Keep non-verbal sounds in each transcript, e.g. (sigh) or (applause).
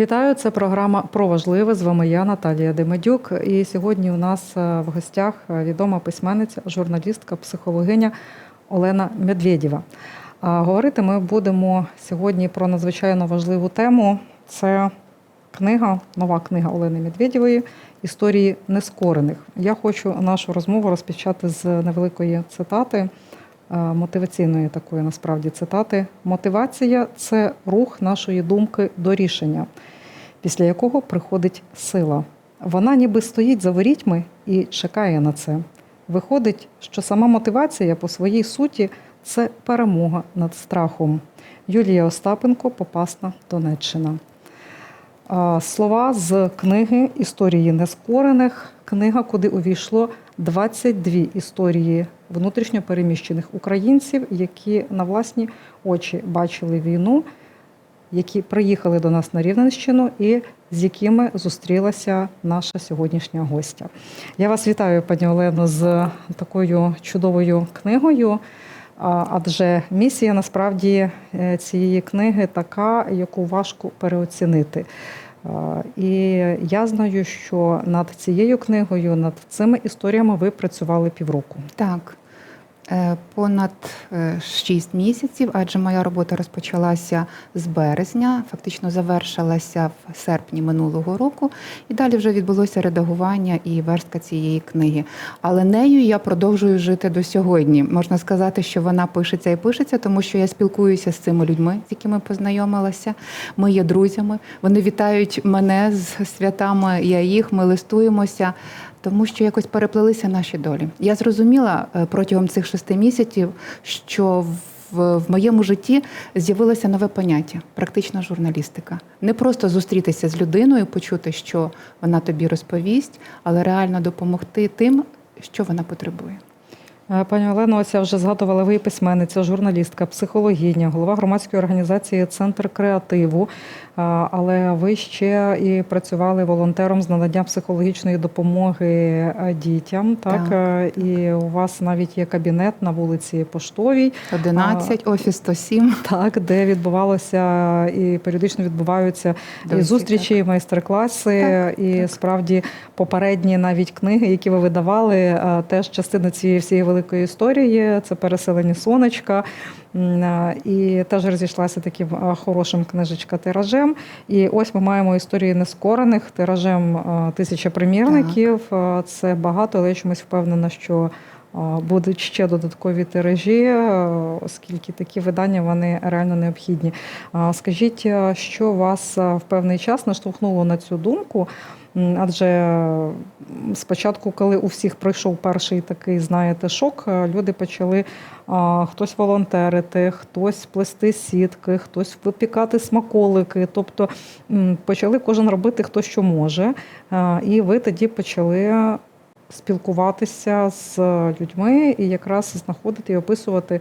Вітаю, це програма про важливе. З вами я, Наталія Демедюк. І сьогодні у нас е, в гостях е, відома письменниця, журналістка, психологиня Олена Медведєва. А Говорити ми будемо сьогодні про надзвичайно важливу тему. Це книга, нова книга Олени Медведєвої Історії нескорених. Я хочу нашу розмову розпочати з невеликої цитати. Е, Мотиваційної такої насправді цитати. Мотивація це рух нашої думки до рішення, після якого приходить сила. Вона ніби стоїть за ворітьми і чекає на це. Виходить, що сама мотивація по своїй суті це перемога над страхом. Юлія Остапенко, Попасна, Донеччина. Слова з книги Історії нескорених. Книга, куди увійшло 22 історії внутрішньопереміщених українців, які на власні очі бачили війну, які приїхали до нас на Рівненщину і з якими зустрілася наша сьогоднішня гостя. Я вас вітаю, пані Олено, з такою чудовою книгою. Адже місія насправді е, цієї книги така, яку важко переоцінити. І я знаю, що над цією книгою, над цими історіями ви працювали півроку. Так, понад 6 місяців, адже моя робота розпочалася з березня, фактично завершилася в серпні минулого року, і далі вже відбулося редагування і верстка цієї книги. Але нею я продовжую жити до сьогодні. Можна сказати, що вона пишеться і пишеться, тому що я спілкуюся з цими людьми, з якими познайомилася. Ми є друзями. Вони вітають мене з святами. Я їх. Ми листуємося тому що якось переплелися наші долі. Я зрозуміла е, протягом цих шести місяців, що в, в моєму житті з'явилося нове поняття практична журналістика. Не просто зустрітися з людиною, почути, що вона тобі розповість, але реально допомогти тим, що вона потребує. Е, Пані Олено, ось я вже згадувала, ви письменниця, журналістка, психологиня, голова громадської організації Центр креативу. А, Але ви ще і працювали волонтером з надання психологічної допомоги е, дітям. Так, Так. Е, і у вас навіть є кабінет на вулиці Поштовій. 11, офіс 107. Так, де відбувалося і періодично відбуваються і Досі, зустрічі, і майстер-класи, Так, і так. справді попередні навіть книги, які ви видавали, е, теж частина цієї всієї великої історії. Це переселені сонечка. І теж розійшлася таким хорошим книжечка тиражем. І ось ми маємо історії нескорених тиражем тисяча примірників. Е, Це багато, але я чомусь впевнена, що будуть ще додаткові тиражі, оскільки такі видання вони реально необхідні. Скажіть, що вас в певний час наштовхнуло на цю думку? Адже спочатку, коли у всіх пройшов перший такий, знаєте, шок, е, люди почали а, хтось волонтерити, хтось плести сітки, хтось випікати смаколики. Тобто почали кожен робити хто що може. А, І ви тоді почали спілкуватися з людьми і якраз знаходити і описувати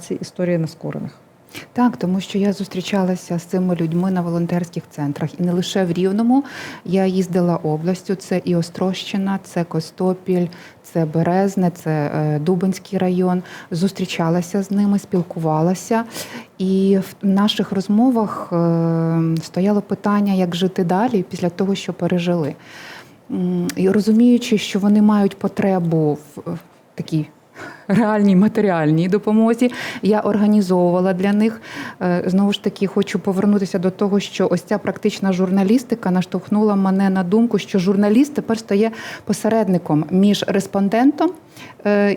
ці історії нескорених. Так, тому що я зустрічалася з цими людьми на волонтерських центрах, і не лише в Рівному. Я їздила областю. Це і Острощина, це Костопіль, це Березне, це е, Дубинський район. Зустрічалася з ними, спілкувалася. І в наших розмовах е, стояло питання, як жити далі після того, що пережили. І розуміючи, що вони мають потребу в в такій реальній матеріальній допомозі. Я організовувала для них. Е, Знову ж таки, хочу повернутися до того, що ось ця практична журналістика наштовхнула мене на думку, що журналіст тепер стає посередником між респондентом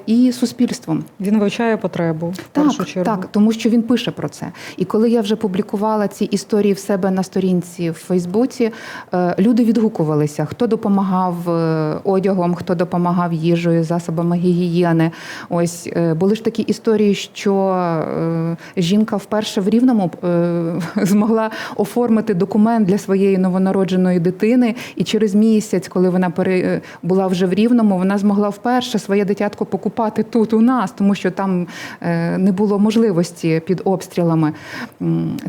і суспільством. Він вивчає потребу в Так, першу чергу. так, тому що він пише про це. І коли я вже публікувала ці історії в себе на сторінці в Фейсбуці, е, люди відгукувалися, хто допомагав е, одягом, хто допомагав їжею, засобами гігієни. Ось е, були ж такі історії, що е, жінка вперше в рівному е, (laughs) змогла оформити документ для своєї новонародженої дитини, і через місяць, коли вона е, була вже в рівному, вона змогла вперше своє дитятко покупати тут у нас, тому що там е, не було можливості під обстрілами.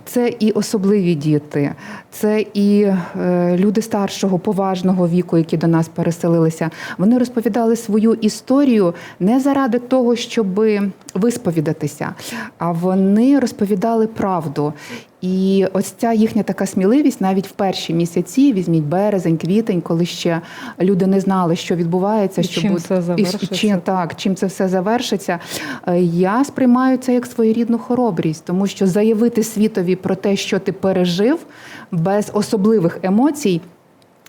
Це і особливі діти, це і е, люди старшого, поважного віку, які до нас переселилися. Вони розповідали свою історію не заради того. того, щоб висповідатися, а вони розповідали правду. І ось ця їхня така сміливість навіть в перші місяці, візьміть березень, квітень, коли ще люди не знали, що відбувається, І що чим буде це і завершиться. чим так, чим це все завершиться. Е, Я сприймаю це як своєрідну хоробрість, тому що заявити світові про те, що ти пережив, без особливих емоцій.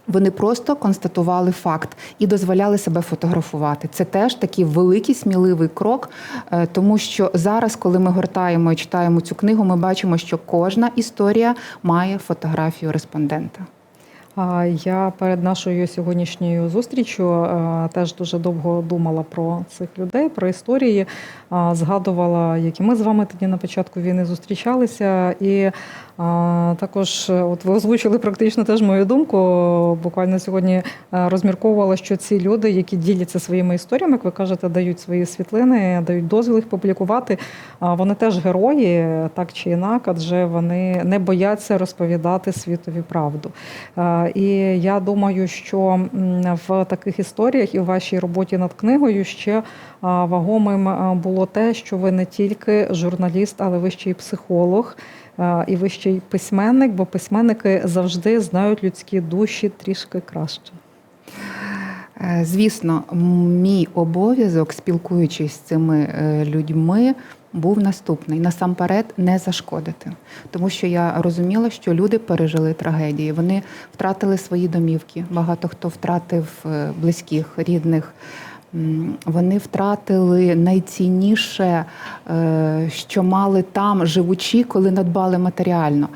Вони просто констатували факт і дозволяли себе фотографувати. Це теж такий великий сміливий крок, е, тому що зараз, коли ми гортаємо і читаємо цю книгу, ми бачимо, що кожна історія має фотографію респондента. Я перед нашою сьогоднішньою зустрічю е, теж дуже довго думала про цих людей, про історії. Згадувала, як і ми з вами тоді на початку війни зустрічалися. І а, також, е, от ви озвучили практично теж мою думку. Буквально сьогодні е, розмірковувала, що ці люди, які діляться своїми історіями, як ви кажете, дають свої світлини, дають дозвіл їх публікувати. а Вони теж герої, так чи інак, адже вони не бояться розповідати світові правду. Е, І я думаю, що в таких історіях і в вашій роботі над книгою ще вагомим було те, що ви не тільки журналіст, але ви ще й психолог. І ви ще й письменник, бо письменники завжди знають людські душі трішки краще. Е, Звісно, мій обов'язок, спілкуючись з цими е, людьми, був наступний: насамперед не зашкодити, тому що я розуміла, що люди пережили трагедії. Вони втратили свої домівки. Багато хто втратив е, близьких, рідних. Вони втратили найцінніше, е, що мали там, живучи, коли надбали матеріально.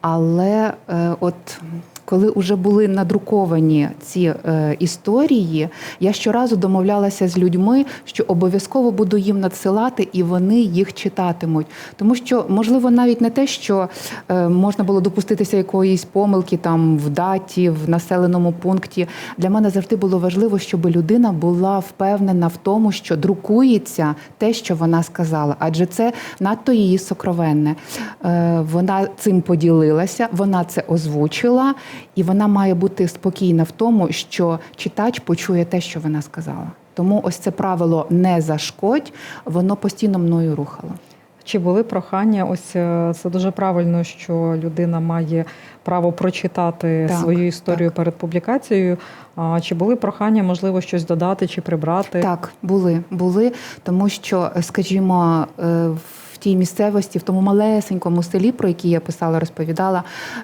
Але е, от коли вже були надруковані ці е, історії, я щоразу домовлялася з людьми, що обов'язково буду їм надсилати, і вони їх читатимуть. Тому що, можливо, навіть не те, що е, можна було допуститися якоїсь помилки там в даті, в населеному пункті. Для мене завжди було важливо, щоб людина була впевнена в тому, що друкується те, що вона сказала, адже це надто її сокровенне. Е, Вона цим поділилася, вона це озвучила, і вона має бути спокійна в тому, що читач почує те, що вона сказала. Тому ось це правило не зашкодь, воно постійно мною рухало. Чи були прохання? Ось е, це дуже правильно, що людина має право прочитати Так, свою історію так. перед публікацією. А чи були прохання, можливо, щось додати чи прибрати? Так, були, були, тому що, скажімо, е, в тій місцевості, в тому малесенькому селі, про який я писала, розповідала,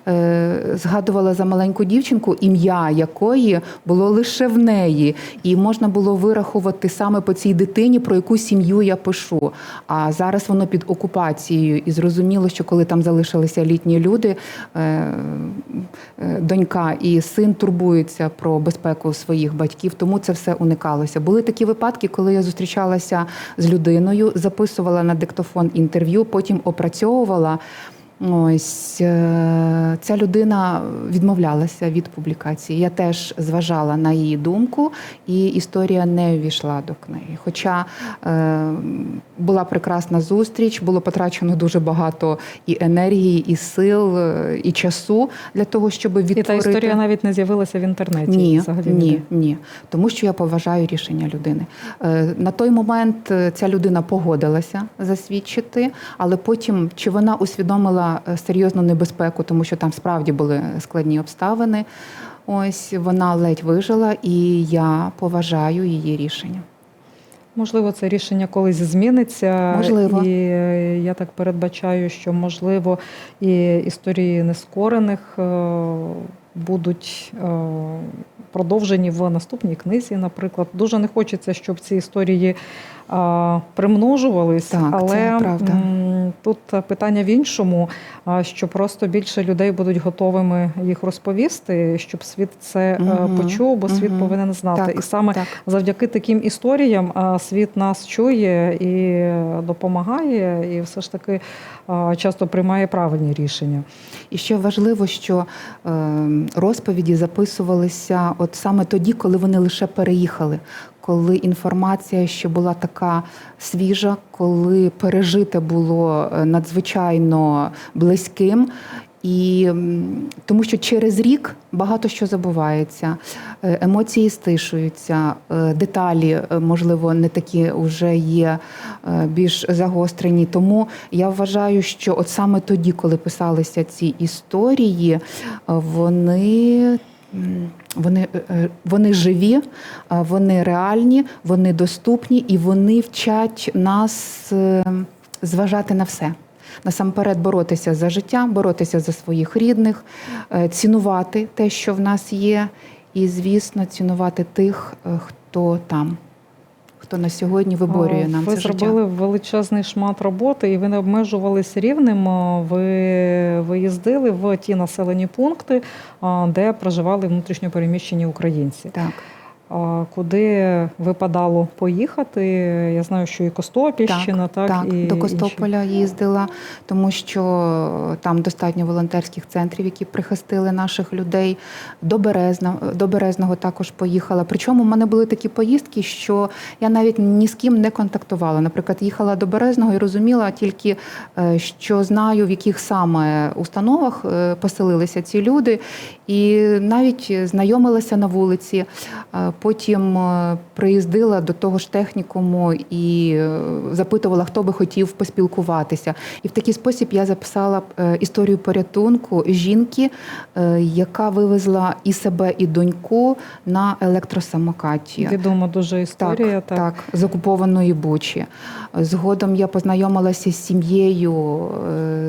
е, згадувала за маленьку дівчинку, ім'я якої було лише в неї, і можна було вирахувати саме по цій дитині, про яку сім'ю я пишу. А зараз воно під окупацією, і зрозуміло, що коли там залишилися літні люди, е, е, донька і син турбуються про безпеку своїх батьків, тому це все уникалося. Були такі випадки, коли я зустрічалася з людиною, записувала на диктофон інтерв'ю, потім опрацьовувала. Ось е, ця людина відмовлялася від публікації. Я теж зважала на її думку, і історія не увійшла до книги. Хоча е, була прекрасна зустріч, було потрачено дуже багато і енергії, і сил, е, і часу для того, щоб відтворити. І та історія навіть не з'явилася в інтернеті. Ні, взагалі ні, ні. Тому що я поважаю рішення людини. На той момент ця людина погодилася засвідчити, але потім чи вона усвідомила е, серйозну небезпеку, тому що там справді були складні обставини. Ось вона ледь вижила, і я поважаю її рішення. Можливо, це рішення колись зміниться. Можливо. І е, я так передбачаю, що можливо і історії нескорених е, будуть продовжені в наступній книзі. Наприклад, дуже не хочеться, щоб ці історії е, примножувались, Так, але м, тут питання в іншому, а, що просто більше людей будуть готовими їх розповісти, щоб світ це е, Мгм, почув, бо світ мгм. повинен знати. Так, І саме так. Завдяки таким історіям а, світ нас чує і допомагає, і все ж таки а, часто приймає правильні рішення. І ще важливо, що е, розповіді записувалися от саме тоді, коли вони лише переїхали, коли інформація ще була така свіжа, коли пережите було е, надзвичайно близьким. І тому що через рік багато що забувається, Е, емоції стишуються, е, деталі, е, можливо, не такі вже є більш загострені. Тому я вважаю, що от саме тоді, коли писалися ці історії, вони. Вони, вони живі, вони реальні, вони доступні і вони вчать нас е, зважати на все. Насамперед боротися за життя, боротися за своїх рідних, е, цінувати те, що в нас є, і, звісно, цінувати тих, е, хто там, хто на сьогодні виборює нам ви це життя. зробили величезний шмат роботи, і ви не обмежувалися рівнем. Ви виїздили в ті населені пункти, де проживали внутрішньопереміщені українці. Так. Куди випадало поїхати? Я знаю, що і Костопільщина, так, так, і до інші. Костополя їздила, тому що там достатньо волонтерських центрів, які прихистили наших людей. До Березна, до Березного також поїхала. Причому в мене були такі поїздки, що я навіть ні з ким не контактувала. Наприклад, їхала до Березного і розуміла тільки, е, що знаю, в яких саме установах е, поселилися ці люди, і навіть знайомилася на вулиці. Потім е, приїздила до того ж технікуму і е, запитувала, хто би хотів поспілкуватися. І в такий спосіб я записала е, історію порятунку жінки, яка вивезла і себе, і доньку на електросамокаті. Відома дуже історія. Так, так, з окупованої Бучі. Згодом я познайомилася з сім'єю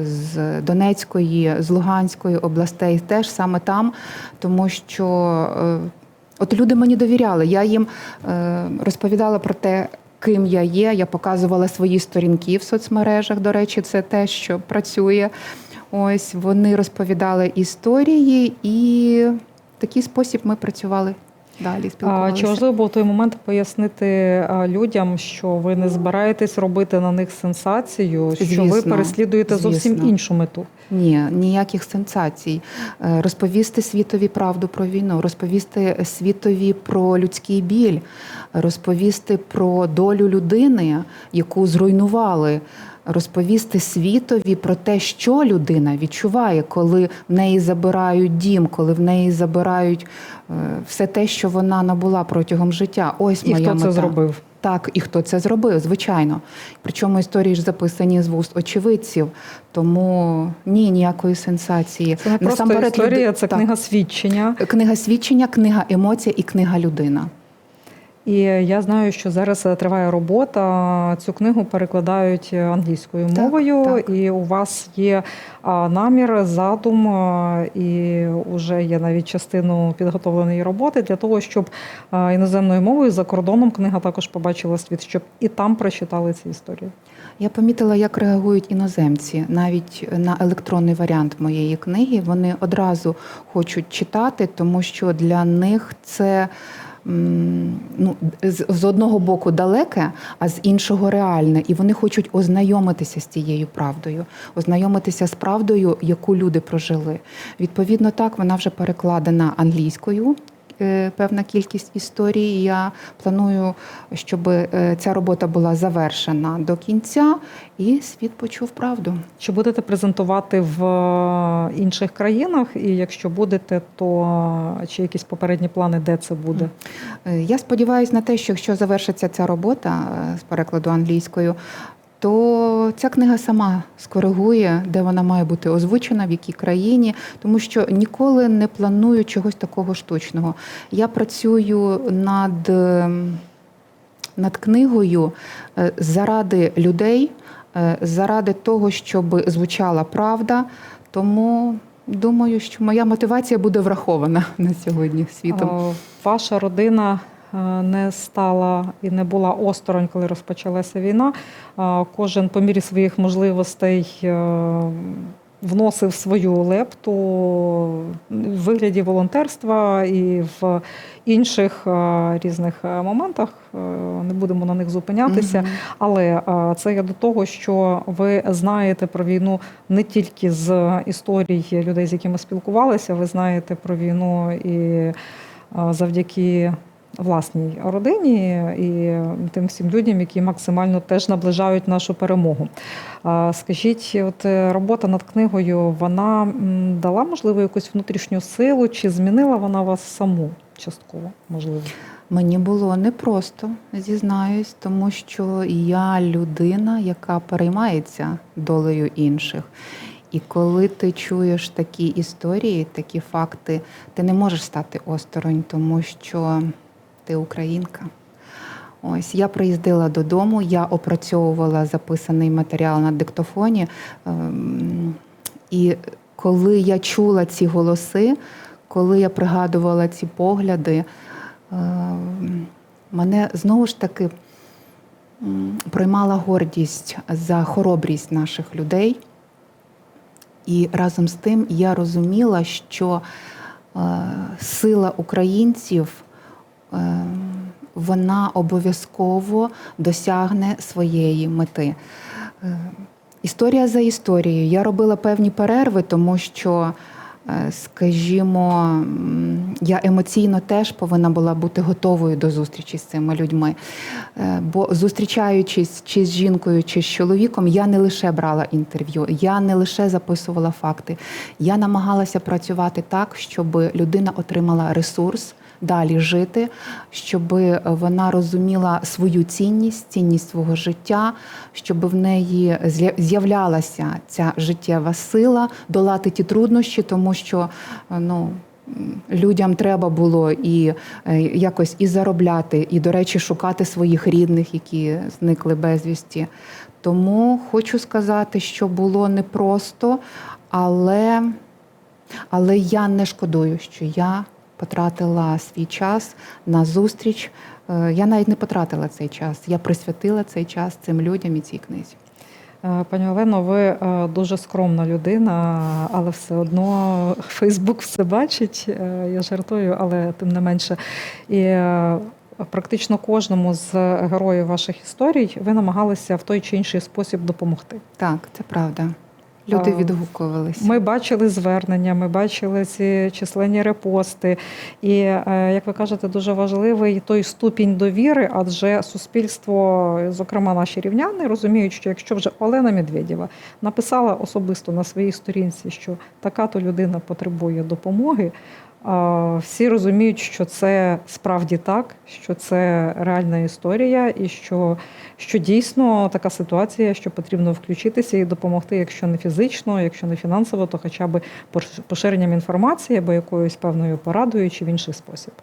з Донецької, з Луганської областей, теж саме там, тому що от люди мені довіряли. Я їм е, розповідала про те. Ким я є, я показувала свої сторінки в соцмережах. До речі, це те, що працює. Ось вони розповідали історії, і в такий спосіб ми працювали далі. А Спілкувалися. чи важливо було в той момент пояснити людям, що ви не збираєтесь робити на них сенсацію, що ви Звісно, переслідуєте зовсім звісно. іншу мету? Ні, ніяких сенсацій. Е, Розповісти світові правду про війну, розповісти світові про людський біль, розповісти про долю людини, яку зруйнували. Розповісти світові про те, що людина відчуває, коли в неї забирають дім, коли в неї забирають е, все те, що вона набула протягом життя. Ось І моя хто це зробив? Так, і хто це зробив, звичайно. Причому історії ж записані з вуст очевидців. Тому ні, ніякої сенсації. Це не просто Насамперед, історія, люди- це так. книга свідчення. Книга свідчення, книга емоція і книга людина. І я знаю, що зараз е, триває робота. Цю книгу перекладають англійською Так, мовою, так. і у вас є намір, задум, і вже є навіть частину підготовленої роботи для того, щоб іноземною мовою за кордоном книга також побачила світ, щоб і там прочитали ці історії. Я помітила, як реагують іноземці навіть на електронний варіант моєї книги. Вони одразу хочуть читати, тому що для них це. Ну, з, з одного боку далеке, а з іншого реальне, і вони хочуть ознайомитися з цією правдою, ознайомитися з правдою, яку люди прожили. Відповідно, так вона вже перекладена англійською. Е, Певна кількість історій. Я планую, щоб е, ця робота була завершена до кінця, і світ почув правду. Чи будете презентувати в е, інших країнах? І якщо будете, то чи якісь попередні плани, де це буде? Я сподіваюся на те, що якщо завершиться ця робота з перекладу англійською, то ця книга сама скоригує, де вона має бути озвучена, в якій країні, тому що ніколи не планую чогось такого штучного. Я працюю над, ем, над книгою е, заради людей, е, заради того, щоб звучала правда. Тому думаю, що моя мотивація буде врахована (laughs) на сьогодні світом. Ваша родина е, не стала і не була осторонь, коли розпочалася війна. Кожен по мірі своїх можливостей е, вносив свою лепту в вигляді волонтерства і в інших е, різних е, моментах. Е, Не будемо на них зупинятися. Але е, це я до того, що ви знаєте про війну не тільки з історій людей, з якими спілкувалися, ви знаєте про війну і е, завдяки власній родині і тим всім людям, які максимально теж наближають нашу перемогу. Скажіть, от е, робота над книгою вона дала можливо якусь внутрішню силу, чи змінила вона вас саму частково? Можливо, Мені було непросто, зізнаюсь, тому що я людина, яка переймається долею інших. І коли ти чуєш такі історії, такі факти, ти не можеш стати осторонь, тому що ти українка. Ось я приїздила додому, я опрацьовувала записаний матеріал на диктофоні. ем, І коли я чула ці голоси, коли я пригадувала ці погляди, ем, мене знову ж таки приймала гордість за хоробрість наших людей. І разом з тим я розуміла, що е, сила українців вона обов'язково досягне своєї мети. Е, Історія за історією. Я робила певні перерви, тому що, е, скажімо, я емоційно теж повинна була бути готовою до зустрічі з цими людьми. Е, Бо зустрічаючись чи з жінкою, чи з чоловіком, я не лише брала інтерв'ю, я не лише записувала факти. Я намагалася працювати так, щоб людина отримала ресурс. Далі жити, щоб вона розуміла свою цінність, цінність свого життя, щоб в неї з'являлася ця життєва сила долати ті труднощі, тому що е, ну. Людям треба було і е, якось і заробляти, і, до речі, шукати своїх рідних, які зникли безвісті. Тому хочу сказати, що було непросто, але, але я не шкодую, що я потратила свій час на зустріч. Е, Я навіть не потратила цей час. Я присвятила цей час цим людям і цій книзі. Е, Пані Олено, ви е, дуже скромна людина, але все одно Фейсбук все бачить. Я жартую, але тим не менше. І практично кожному з героїв ваших історій ви намагалися в той чи інший спосіб допомогти. Так, це правда. Люди відгукувалися. Ми бачили звернення, ми бачили ці численні репости. І, е, як ви кажете, дуже важливий той ступінь довіри, адже суспільство, зокрема наші рівняни, розуміють, що якщо вже Олена Медведєва написала особисто на своїй сторінці, що така то людина потребує допомоги. Всі розуміють, що це справді так, що це реальна історія, і що, що дійсно така ситуація, що потрібно включитися і допомогти, якщо не фізично, якщо не фінансово, то хоча б пош- поширенням інформації або якоюсь певною порадою чи в інший спосіб.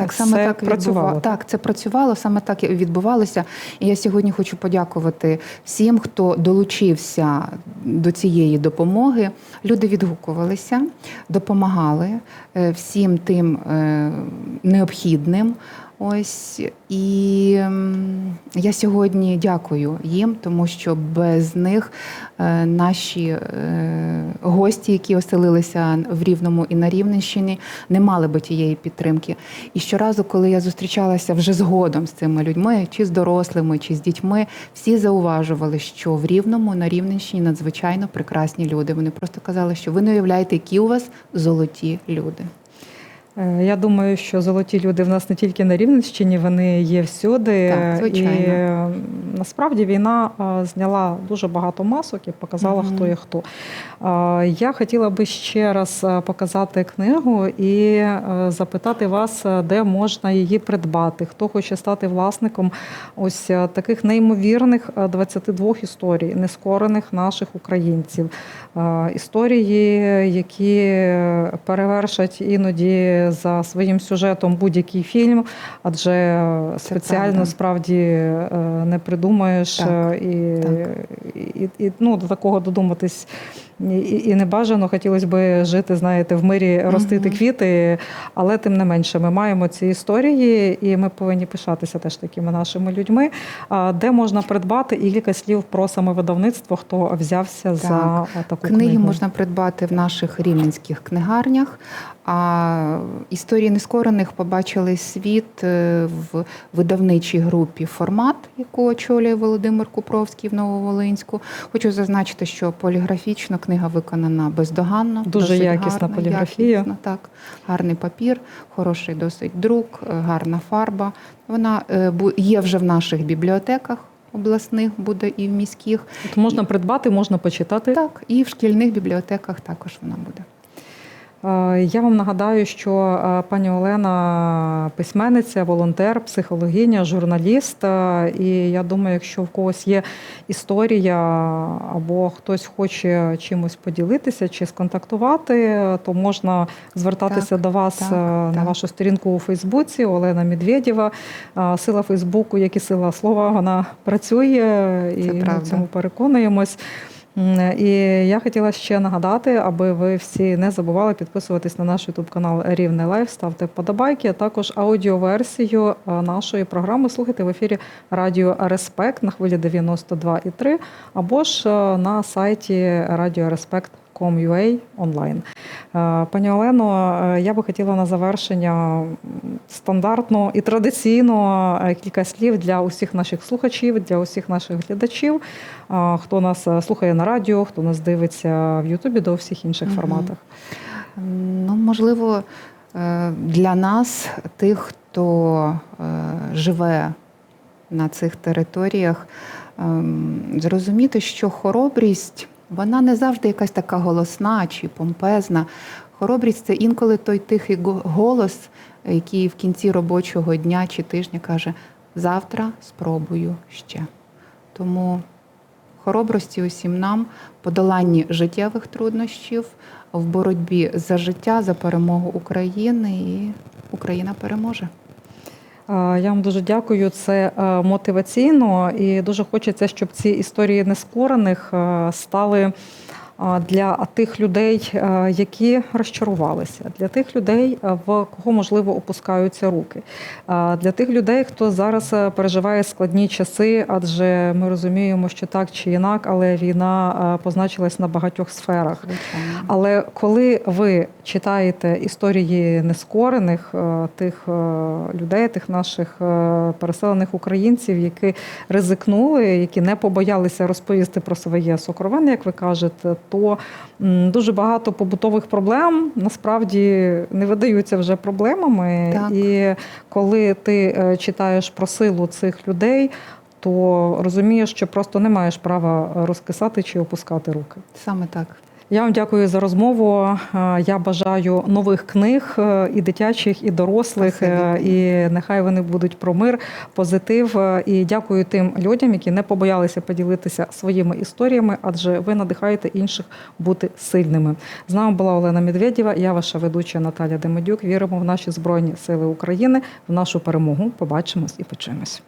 Так саме Це так працювало. відбува- Так, це працювало, саме так і відбувалося. І я сьогодні хочу подякувати всім, хто долучився до цієї допомоги. Люди відгукувалися, допомагали е, всім тим е, необхідним. Ось і я сьогодні дякую їм, тому що без них е, наші е, гості, які оселилися в Рівному і на Рівненщині, не мали би тієї підтримки. І щоразу, коли я зустрічалася вже згодом з цими людьми, чи з дорослими, чи з дітьми, всі зауважували, що в Рівному на Рівненщині надзвичайно прекрасні люди. Вони просто казали, що ви не уявляєте, які у вас золоті люди. Е, Я думаю, що золоті люди в нас не тільки на Рівненщині, вони є всюди. Так, звичайно. І е, насправді війна е, зняла дуже багато масок і показала, Мгм. хто є хто. Я хотіла би ще раз показати книгу і запитати вас, де можна її придбати, хто хоче стати власником ось таких неймовірних е, 22 історій, нескорених наших українців. Історії, які перевершать іноді за своїм сюжетом будь-який фільм, адже спеціально правда. справді е, не придумаєш Так, е, і, так. і, і ну, до такого додуматись. І, і не бажано, хотілося б жити, знаєте, в мирі ростити Мгм. квіти, але тим не менше, ми маємо ці історії, і ми повинні пишатися теж такими нашими людьми. А, Де можна придбати і кілька слів про саме видавництво, хто взявся за е, таку Книги книгу. можна придбати в наших рівненських книгарнях. А історії нескорених побачили світ е, в видавничій групі формат, яку очолює Володимир Купровський в Нововолинську. Хочу зазначити, що поліграфічно книга виконана бездоганно. Дуже якісна гарна, поліграфія. якісна, так, гарний папір, хороший досить друк, е, гарна фарба. Вона е, є вже в наших бібліотеках обласних, буде і в міських. От можна придбати, можна почитати. Так, і в шкільних бібліотеках також вона буде. Е, Я вам нагадаю, що е, пані Олена письменниця, волонтер, психологиня, журналіст. Е, І я думаю, якщо в когось є історія або хтось хоче чимось поділитися чи сконтактувати, то можна звертатися Так, до вас так, на так. вашу сторінку у Фейсбуці Олена Медведєва. Сила Фейсбуку, як і сила слова, вона працює, і Це ми в цьому переконуємось. І я хотіла ще нагадати, аби ви всі не забували підписуватись на наш ютуб канал Рівне Лайф, ставте вподобайки, а також аудіоверсію е, нашої програми слухайте в ефірі Радіо Респект на хвилі 92,3 або ж е, на сайті Радіо Респект com.ua онлайн. Е, Пані Олено, е, я би хотіла на завершення стандартно і традиційно е, кілька слів для усіх наших слухачів, для усіх наших глядачів, хто нас слухає на радіо, хто нас дивиться в Ютубі до всіх інших форматах. Ну, можливо, для нас, тих, хто живе на цих територіях, ем, зрозуміти, що хоробрість вона не завжди якась така голосна чи помпезна. Хоробрість це інколи той тихий голос, який в кінці робочого дня чи тижня каже: завтра спробую ще. Тому хоробрості усім нам, подоланні життєвих труднощів, в боротьбі за життя, за перемогу України, і Україна переможе. Я вам дуже дякую. Це е, мотиваційно і дуже хочеться, щоб ці історії нескорених е, стали для тих людей, е, які розчарувалися, для тих людей, е, в кого можливо опускаються руки, е, для тих людей, хто зараз переживає складні часи, адже ми розуміємо, що так чи інак, але війна позначилась на багатьох сферах. Але коли ви читаєте історії нескорених тих людей, тих наших переселених українців, які ризикнули, які не побоялися розповісти про своє сокровенне, як ви кажете, то дуже багато побутових проблем насправді не видаються вже проблемами. Так. І коли ти е, читаєш про силу цих людей. То розумієш, що просто не маєш права розкисати чи опускати руки. Саме так. Я вам дякую за розмову. Е, Я бажаю нових книг е, і дитячих, і дорослих. е, Спасибі. І нехай вони будуть про мир, позитив. Е, І дякую тим людям, які не побоялися поділитися своїми історіями, адже ви надихаєте інших бути сильними. З нами була Олена Медведєва. Я ваша ведуча Наталя Демедюк. Віримо в наші збройні сили України, в нашу перемогу. Побачимось і почуємось.